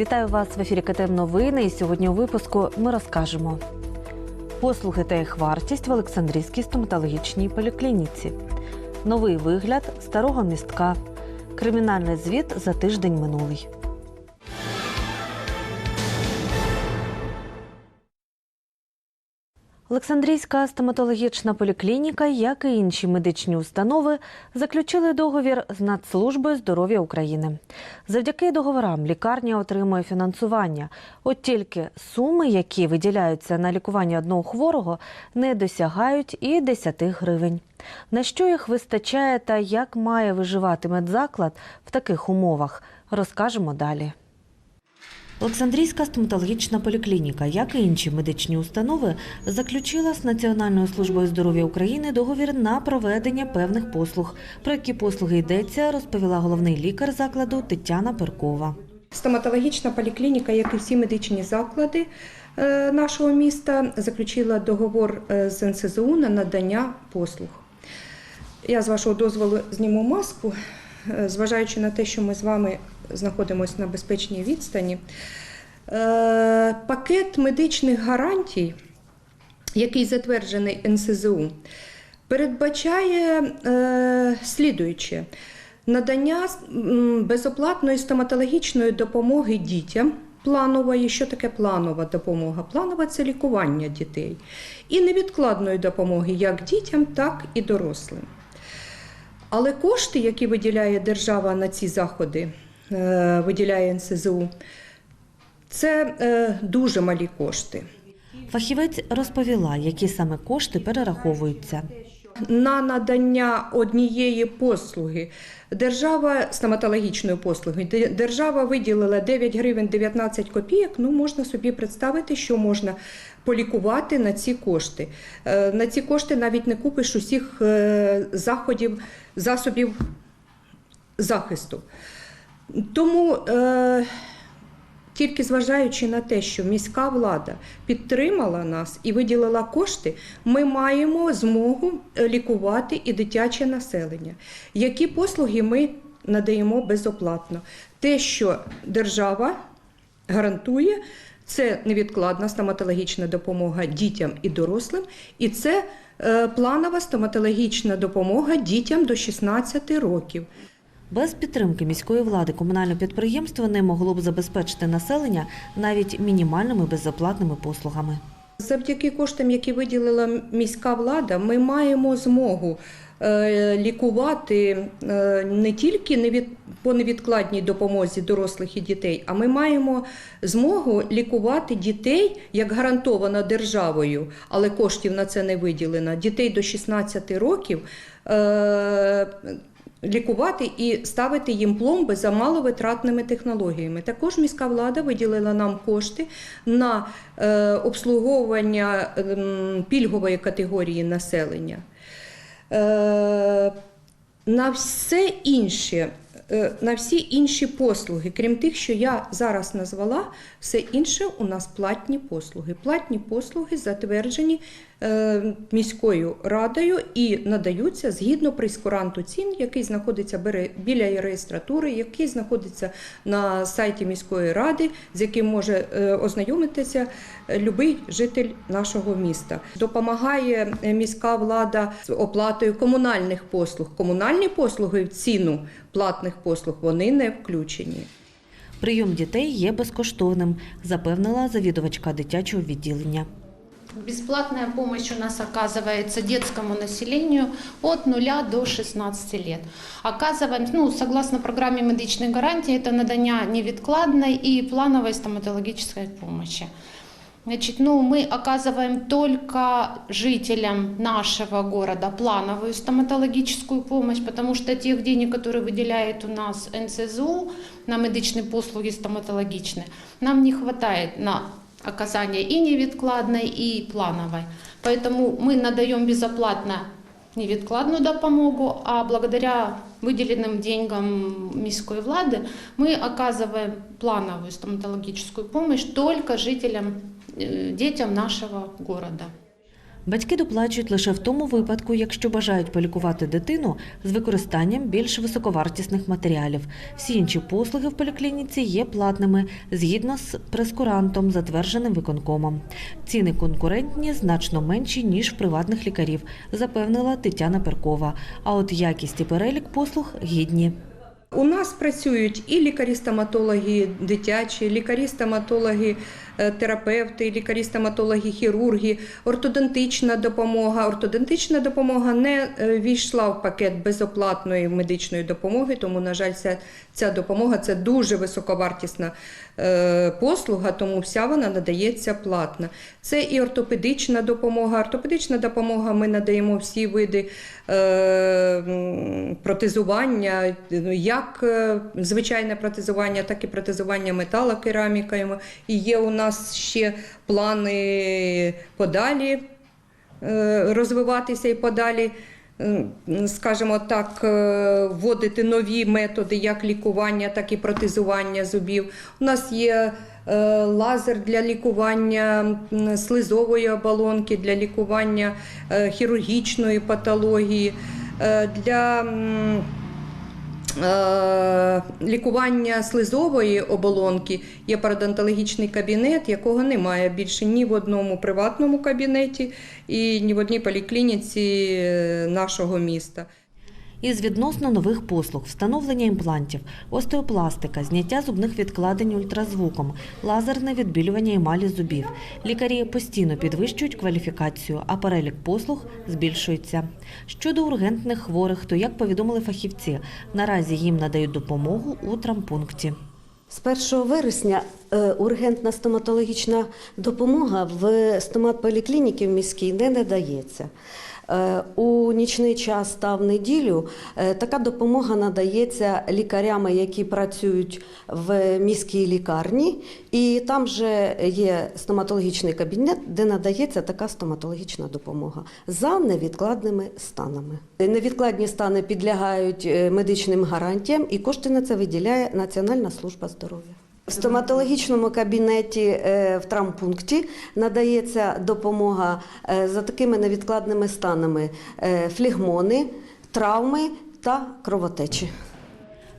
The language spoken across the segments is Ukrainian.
Вітаю вас в ефірі КТМ Новини. І сьогодні у випуску ми розкажемо послуги та їх вартість в Олександрійській стоматологічній поліклініці, новий вигляд старого містка, кримінальний звіт за тиждень минулий. Олександрійська стоматологічна поліклініка, як і інші медичні установи, заключили договір з Нацслужбою здоров'я України. Завдяки договорам лікарня отримує фінансування. От тільки суми, які виділяються на лікування одного хворого, не досягають і 10 гривень. На що їх вистачає та як має виживати медзаклад в таких умовах, розкажемо далі. Олександрійська стоматологічна поліклініка, як і інші медичні установи, заключила з Національною службою здоров'я України договір на проведення певних послуг. Про які послуги йдеться, розповіла головний лікар закладу Тетяна Перкова. Стоматологічна поліклініка, як і всі медичні заклади е, нашого міста, заключила договор е, з НСЗУ на надання послуг. Я з вашого дозволу зніму маску, Е, зважаючи на те, що ми з вами знаходимося на безпечній відстані. Е, Пакет медичних гарантій, який затверджений НСЗУ, передбачає е, слідуюче надання безоплатної стоматологічної допомоги дітям. Планової, що таке планова допомога? Планова це лікування дітей. І невідкладної допомоги як дітям, так і дорослим. Але кошти, які виділяє держава на ці заходи, виділяє НСЗУ, це е, дуже малі кошти. Фахівець розповіла, які саме кошти перераховуються. На надання однієї послуги держава стоматологічної послуги держава виділила 9 гривень 19 копійок. Ну можна собі представити, що можна полікувати на ці кошти. Е, На ці кошти навіть не купиш усіх е, заходів, засобів захисту. Тому е, тільки зважаючи на те, що міська влада підтримала нас і виділила кошти, ми маємо змогу лікувати і дитяче населення. Які послуги ми надаємо безоплатно? Те, що держава гарантує, це невідкладна стоматологічна допомога дітям і дорослим, і це е, планова стоматологічна допомога дітям до 16 років. Без підтримки міської влади комунальне підприємство не могло б забезпечити населення навіть мінімальними безоплатними послугами. Завдяки коштам, які виділила міська влада, ми маємо змогу е, лікувати е, не тільки по невідкладній допомозі дорослих і дітей, а ми маємо змогу лікувати дітей як гарантовано державою, але коштів на це не виділено. Дітей до 16 років. Лікувати і ставити їм пломби за маловитратними технологіями. Також міська влада виділила нам кошти на е, обслуговування ем, пільгової категорії населення. Е, на все інше, на всі інші послуги, крім тих, що я зараз назвала, все інше у нас платні послуги. Платні послуги затверджені міською радою і надаються згідно прейскуранту цін, який знаходиться біля реєстратури, який знаходиться на сайті міської ради, з яким може е, ознайомитися будь-який житель нашого міста. Допомагає е, міська влада з оплатою комунальних послуг. Комунальні послуги в ціну платних послуг вони не включені. Прийом дітей є безкоштовним, запевнила завідувачка дитячого відділення. Бесплатная помощь у нас оказывается детскому населению от 0 до 16 лет. Оказываем, ну, согласно программе медичной гарантии, это надання невідкладной и плановой стоматологической помощи. Значит, ну, мы оказываем только жителям нашего города плановую стоматологическую помощь, потому что тех денег, которые выделяет у нас НСЗУ на медичные послуги стоматологичные, нам не хватает на оказание и невідкладной, и плановой. Поэтому мы надаем безоплатно невідкладну допомогу, а благодаря выделенным деньгам міської влади мы оказываем плановую стоматологическую помощь только жителям, э, детям нашего города. Батьки доплачують лише в тому випадку, якщо бажають полікувати дитину з використанням більш високовартісних матеріалів. Всі інші послуги в поліклініці є платними згідно з прескурантом, затвердженим виконкомом. Ціни конкурентні значно менші ніж в приватних лікарів, запевнила Тетяна Перкова. А от якість і перелік послуг гідні. У нас працюють і лікарі-стоматологи дитячі, лікарі-стоматологи е, терапевти, лікарі-стоматологи хірурги, ортодонтична допомога. Ортодонтична допомога не е, війшла в пакет безоплатної медичної допомоги, тому, на жаль, ця, ця допомога це дуже високовартісна е, послуга, тому вся вона надається платна. Це і ортопедична допомога. Ортопедична допомога ми надаємо всі види протезування, як звичайне протезування, так і протезування металокераміками. І є у нас ще плани подалі е, розвиватися і подалі. Скажімо так, е, вводити нові методи як лікування, так і протезування зубів. У нас є е, лазер для лікування слизової оболонки, для лікування хірургічної патології, для лікування слизової оболонки є парадонтологічний кабінет, якого немає більше ні в одному приватному кабінеті і ні в одній поліклініці е, нашого міста. Із відносно нових послуг, встановлення імплантів, остеопластика, зняття зубних відкладень ультразвуком, лазерне відбілювання емалі зубів. Лікарі постійно підвищують кваліфікацію, а перелік послуг збільшується. Щодо ургентних хворих, то як повідомили фахівці, наразі їм надають допомогу у травмпункті. З 1 вересня е, ургентна стоматологічна допомога в стоматполіклініки в міській не надається. Е, У нічний час та в неділю е, така допомога надається лікарями, які працюють в міській лікарні, і там же є стоматологічний кабінет, де надається така стоматологічна допомога за невідкладними станами. Невідкладні стани підлягають е, медичним гарантіям, і кошти на це виділяє Національна служба здоров'я. В стоматологічному кабінеті е, в травмпункті надається допомога е, за такими невідкладними станами: е, флегмони, травми та кровотечі.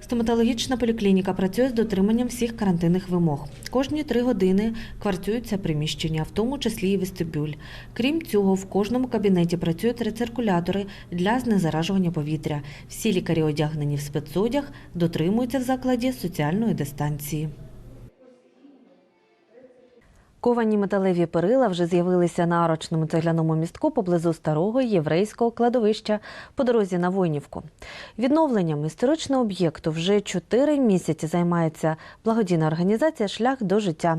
Стоматологічна поліклініка працює з дотриманням всіх карантинних вимог. Кожні три години кварцюються приміщення, в тому числі і вестибюль. Крім цього, в кожному кабінеті працюють рециркулятори для знезаражування повітря. Всі лікарі одягнені в спецодяг, дотримуються в закладі соціальної дистанції. Ковані металеві перила вже з'явилися на арочному цегляному містку поблизу старого єврейського кладовища по дорозі на Войнівку. Відновленням історичного об'єкту вже чотири місяці займається благодійна організація Шлях до життя.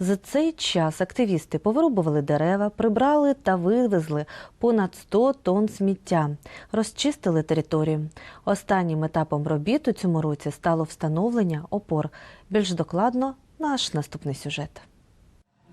За цей час активісти повирубували дерева, прибрали та вивезли понад 100 тонн сміття, розчистили територію. Останнім етапом робіт у цьому році стало встановлення опор. Більш докладно наш наступний сюжет.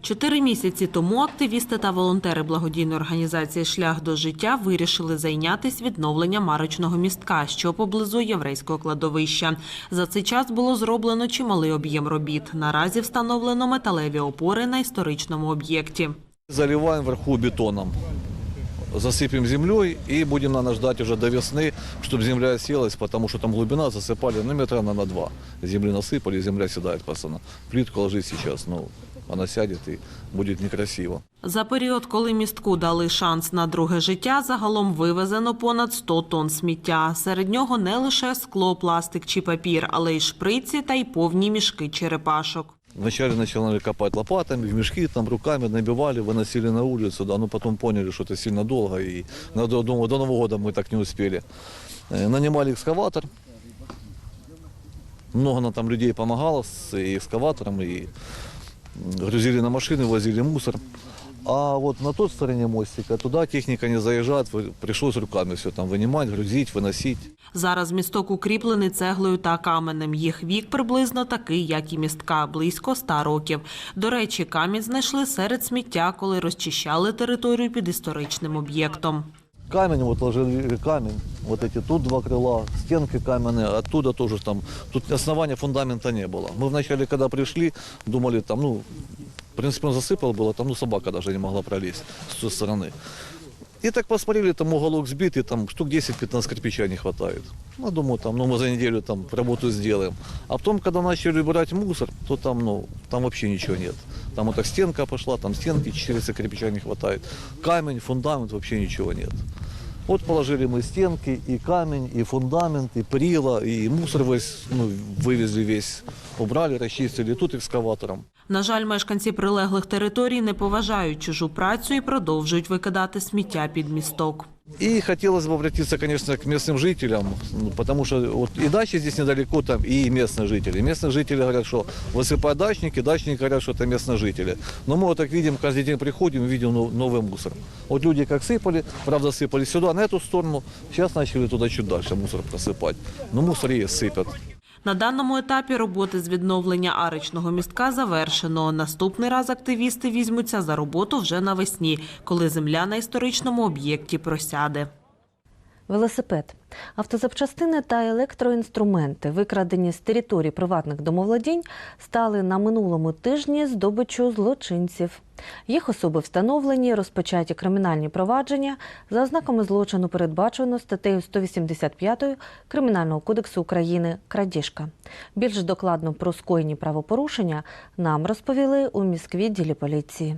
Чотири місяці тому активісти та волонтери благодійної організації Шлях до життя вирішили зайнятися відновленням марочного містка, що поблизу єврейського кладовища. За цей час було зроблено чималий об'єм робіт. Наразі встановлено металеві опори на історичному об'єкті. Заливаем вверху бетоном. Засыпем землей и будем, наверное, ждать уже до весны, чтобы земля селась, потому что там глубина засыпали, ну, метра на два. Земли насыпали, земля седает постоянно. Плитку ложить сейчас, ну, она сядет и будет некрасиво. За період, коли містку дали шанс на друге життя, загалом вивезено понад 100 тонн сміття. Серед нього не лише скло, пластик чи папір, але й шприці та й повні мішки черепашок. Вначале начали копать лопатами, в мешки, там руками набивали, выносили на улицу, да, но потом поняли, что это сильно долго, и надо, думаю, до Нового года мы так не успели. Э, Нанимали экскаватор, много нам там людей помогало с и экскаватором, и м, грузили на машины, возили мусор. А вот на той стороне мостика, туда техника не заезжает, вы- пришлось руками все там вынимать, грузить, выносить. Зараз місток укріплений цеглою та каменем. Їх вік приблизно такий, як і містка, близько 100 років. До речі, камінь знайшли серед сміття, коли розчищали територію під історичним об'єктом. Камень, вот ложили камень, вот эти тут два крыла, стенки каменные, оттуда тоже там, тут основания фундамента не было. Мы вначале, когда пришли, думали там, ну, в принципе, он засыпал было, там, ну, собака даже не могла пролезть с той стороны. И так посмотрели, там уголок сбитый, там штук 10-15 кирпича не хватает. Ну, думаю, там, ну, мы за неделю там работу сделаем. А потом, когда начали убирать мусор, то там, ну, там вообще ничего нет. Там вот так стенка пошла, там стенки 400 кирпича не хватает. Камень, фундамент, вообще ничего нет. Вот положили мы стенки, и камень, и фундамент, и прила, и мусор весь, ну, вывезли весь, убрали, расчистили, тут экскаватором. На жаль, мешканці прилеглих територій не поважають чужу працю і продовжують викидати сміття під місток. И хотелось бы обратиться, конечно, к местным жителям, ну, потому что вот и дачи здесь недалеко, там и местные жители. Местные жители говорят, что высыпают дачники, дачники говорят, что это местные жители. Но мы вот так видим, каждый день приходим, видим нов- новый мусор. Вот люди как сыпали, правда сыпали сюда, на эту сторону, сейчас начали туда чуть дальше мусор просыпать. Но мусор есть, сыпят. На даному етапі роботи з відновлення аричного містка завершено. Наступний раз активісти візьмуться за роботу вже навесні, коли земля на історичному об'єкті просяде. Велосипед, автозапчастини та електроінструменти, викрадені з території приватних домовладінь, стали на минулому тижні здобиччю злочинців. Їх особи встановлені, розпочаті кримінальні провадження за ознаками злочину, передбачено статтею 185 Кримінального кодексу України крадіжка. Більш докладно про скоєні правопорушення нам розповіли у міськвідділі поліції.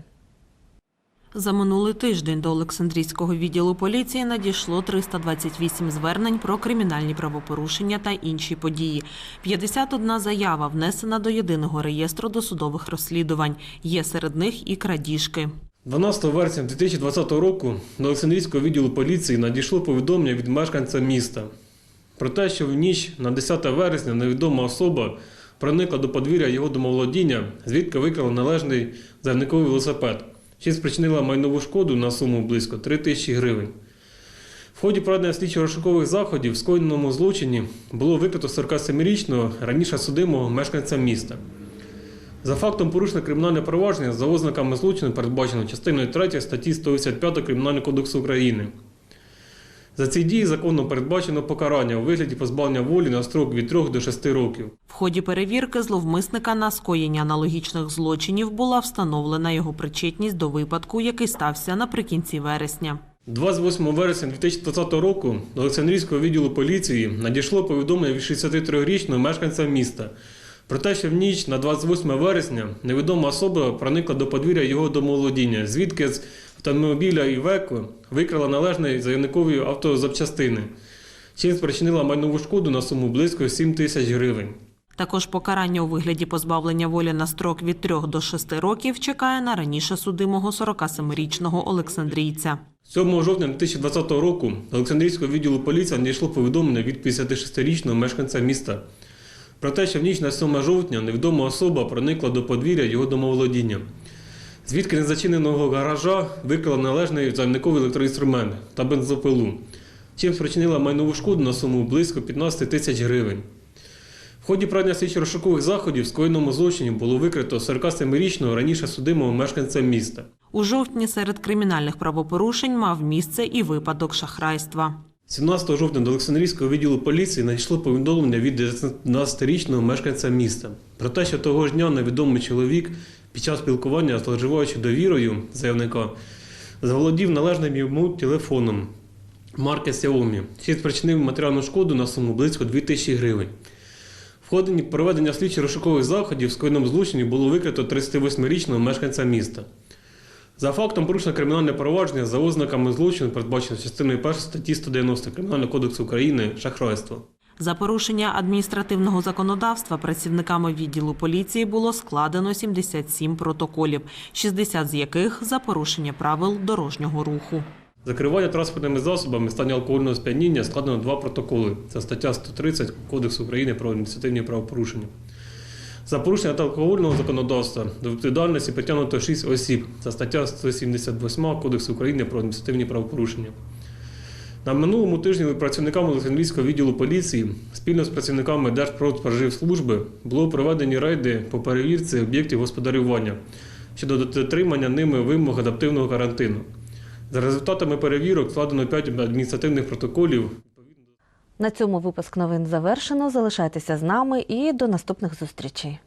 За минулий тиждень до Олександрійського відділу поліції надійшло 328 звернень про кримінальні правопорушення та інші події. 51 заява внесена до єдиного реєстру досудових розслідувань. Є серед них і крадіжки. 12 вересня 2020 року до Олександрійського відділу поліції надійшло повідомлення від мешканця міста про те, що в ніч на 10 вересня невідома особа проникла до подвір'я його домоволодіння, звідки викрала належний заявниковий велосипед, чим спричинила майнову шкоду на суму близько 3 тисячі гривень. В ході проведення слідчо-розшукових заходів в скоєному злочині було викрито 47-річного раніше судимого мешканця міста. За фактом порушення кримінальне провадження за ознаками злочину передбачено частиною 3 статті 185 Кримінального кодексу України. За ці дії законом передбачено покарання у вигляді позбавлення волі на строк від 3 до 6 років. В ході перевірки зловмисника на скоєння аналогічних злочинів була встановлена його причетність до випадку, який стався наприкінці вересня. 28 вересня 2020 року до Олександрійського відділу поліції надійшло повідомлення від 63-річного мешканця міста про те, що в ніч на 28 вересня невідома особа проникла до подвір'я його домоволодіння, звідки з автомобіля Івеко викрала належної заявникової автозапчастини, чим спричинила майнову шкоду на суму близько 7 тисяч гривень. Також покарання у вигляді позбавлення волі на строк від 3 до 6 років чекає на раніше судимого 47-річного Олександрійця. 7 жовтня 2020 року до Олександрійського відділу поліції надійшло повідомлення від 56-річного мешканця міста про те, що в ніч на 7 жовтня невідома особа проникла до подвір'я його домоволодіння, звідки незачиненого гаража викрала належний заявниковий електроінструмент та бензопилу, чим спричинила майнову шкоду на суму близько 15 тисяч гривень. В ході проведення слідчо-розшукових заходів в скоєному злочині було викрито 47-річного раніше судимого мешканця міста. У жовтні серед кримінальних правопорушень мав місце і випадок шахрайства. 17 жовтня до Олександрійського відділу поліції надійшло повідомлення від 19-річного мешканця міста про те, що того ж дня невідомий чоловік під час спілкування, зловживаючи довірою заявника, заволодів належним йому телефоном марки Xiaomi, що спричинив матеріальну шкоду на суму близько 2 тисячі гривень. В ході проведення слідчо-розшукових заходів в скоєному злочині було викрито 38-річного мешканця міста. За фактом порушення кримінальне провадження за ознаками злочину, передбачено частиною 1 статті 190 Кримінального кодексу України шахрайство. За порушення адміністративного законодавства працівниками відділу поліції було складено 77 протоколів, 60 з яких за порушення правил дорожнього руху. Закривання транспортними засобами стані алкогольного сп'яніння складено два протоколи. Це стаття 130 Кодексу України про адміністративні правопорушення. За порушення алкогольного законодавства до відповідальності притягнуто 6 осіб. Це стаття 178 Кодексу України про адміністративні правопорушення. На минулому тижні працівниками Олександрійського відділу поліції спільно з працівниками Держпродспоживслужби було проведені рейди по перевірці об'єктів господарювання щодо дотримання ними вимог адаптивного карантину. За результатами перевірок складено 5 адміністративних протоколів На цьому випуск новин завершено. Залишайтеся з нами і до наступних зустрічей.